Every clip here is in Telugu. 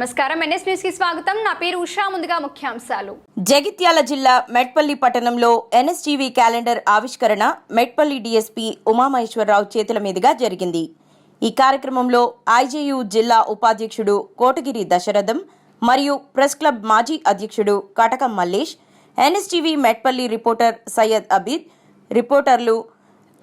నమస్కారం. ఎన్ఎస్ న్యూస్కి స్వాగతం. నా పేరు ఉషా. ముందుగా ముఖ్యాంశాలు. జగిత్యాల జిల్లా మెట్పల్లి పట్టణంలో ఎన్ఎస్టీవీ క్యాలెండర్ ఆవిష్కరణ మెట్పల్లి డీఎస్పీ ఉమామహేశ్వరరావు చేతుల మీదుగా జరిగింది. ఈ కార్యక్రమంలో ఐజేయు జిల్లా ఉపాధ్యక్షుడు కోటగిరి దశరథం మరియు ప్రెస్ క్లబ్ మాజీ అధ్యక్షుడు కటకం మల్లేష్ ఎన్ఎస్టీవీ మెట్పల్లి రిపోర్టర్ సయ్యద్ అబీద్ రిపోర్టర్లు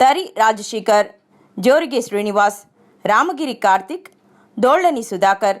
తరి రాజశేఖర్ జోరిగే శ్రీనివాస్ రామగిరి కార్తిక్ దోళ్ళని సుధాకర్